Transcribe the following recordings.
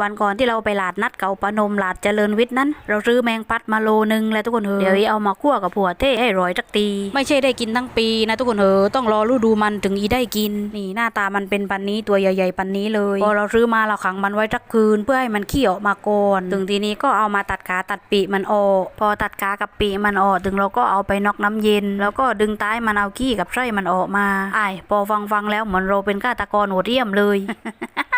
วันก่อนที่เราไปหลาดนัดเก่าปะนมหลาดเจริญวิทย์นั้น เราซื้อแมงปัดมาโลนึงแล้วทุกคนเออเดี๋ยวเอามาคั่วกับผัวเท่ให้ร้อยสักตีไม่ใช่ได้กินทั้งปีนะทุกคนเออต้องรอฤดูมันถึงอีได้กิน นี่หน้าตามันเป็นปันนี้ตัวใหญ่ๆปันนี้เลยพอเราซื้อมาเราขังมันไว้สักคืน เพื่อให้มันขี้ออกมาก่อนถึงทีนี้ก็เอามาตัดขาตัดปีกมันออกพอตัดขากับปีกมันออกถึงเราก็เอาไปนอกน้ำเย็น แล้วก็ดึงใต้มันเอาขี้กับไส้มันออกมาอ้ายพอฟังฟังๆแล้วเหมือนเราเป็นฆาตกรโหดเหี้ยมเลย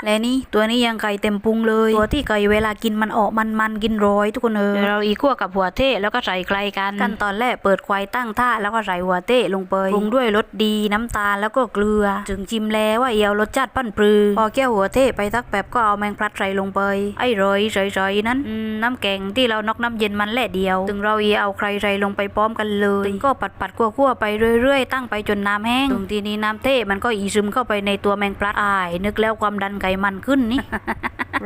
และนี่ตัวนี้ยังไก่เต็มพุงเลย ตัวที่ไก่เวลากินมันออกมันมันๆกินร้อยทุกคนเออเดี๋ยวเราอีคั่วกับหัวเทะแล้วก็ใส่ไกลกันขั้นตอนแรกเปิดควายตั้งท่าแล้วก็ใส่หัวเทะลงไปปรุงด้วยรสดีน้ำตาลแล้วก็เกลือจึงชิมแล้วว่าเอียวรสชาติปั้นปรือ พอแก้วหัวเทะไปสักแบบก็เอาแมงพลัดใส่ลงไป ไอ้ร้อยใส่ๆนั้นอืมน้ำแกงที่เรานอกน้ำเย็นมันแหละเดียว ถึงเราอีเอาใครใส่ลงไปพร้อมกันเลยถึงก็ปัดปัดๆคั่วๆไปเรื่อยๆ ตั้งไปจนน้ำแห้งถึงทีนี้น้ำเทะมันก็อีซึมเข้าไปในตัวแมงพลัดอาย นึกแล้วความดันไขมันขึ้นนี่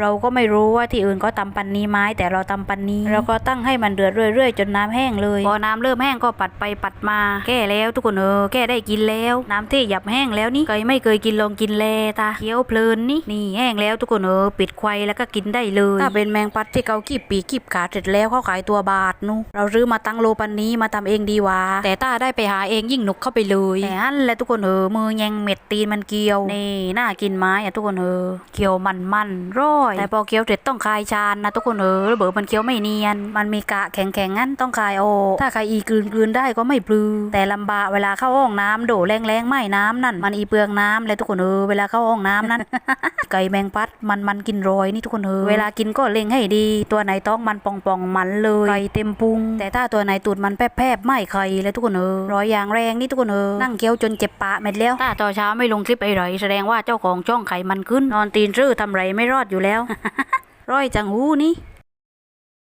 เราก็ไม่รู้ว่าที่อื่นก็ตำปันนี้ไม้แต่เราตำปันนี้เราก็ตั้งให้มันเดือดเรื่อยๆ จนน้ำแห้งเลยพอน้ำเริ่มแห้งก็ปัดไปปัดมาแก้แล้วทุกคนเออแก้ได้กินแล้ว น้ำเทหยับแห้งแล้วนี่เคยไม่เคยกินลองกินแลตาเคี้ยวเพลินนี่นี่แห้งแล้วทุกคนเออปิดไขวแล้วก็กินได้เลยถ้าเป็นแมงปัดที่เขากีบปีกกีบขาเสร็จแล้วเขาขายตัวบาทนูเราซื้อมาตั้งโลปันนี้มาทำเองดีกว่าแต่ถ้าได้ไปหาเองยิ่งหนุกเข้าไปเลยแต่อันแหละทุกคนเออมือแยงเม็ดตีนมันเกี่ยวนี่น่ากินไหมอะทุกคนเออเกี่ยวมันมันๆร้อย แต่พอเคี้ยวเสร็จต้องคายชานนะทุกคนเออระเบิดมันเคี้ยวไม่เนียน มันมีกะแข็งๆงั้นต้องคายโออกถ้าใครอีกลืนกลืนได้ก็ไม่ปลือ แต่ลำบากเวลาเข้าห้องน้ำโดแรงแรงๆไม่น้ำนั่น มันอีเปลืองน้ำเลยทุกคนเออเวลาเข้าห้องน้ำนั่นไก่แมงปัดมันมันกินรอยนี่ทุกคนเออเวลากินก็เล็งให้ดี ตัวไหนต้องมันปองปองๆมันเลยไก่เต็มพุง แต่ถ้าตัวไหนตูดมันแพบๆไม่ไข่เลยทุกคนเออรอยอย่างแรงนี่ทุกคนเออนั่งเคี้ยวจนเจ็บปากเม็ดแล้วถ้าตอนเช้าไม่ลงคลิปไอ้ไรแสดงว่าเจ้าของช่องไข่มันขึ้นนอนตีนรื้อทำไรไม่รอดอยู่แล้ว ร้อยจังหูนี่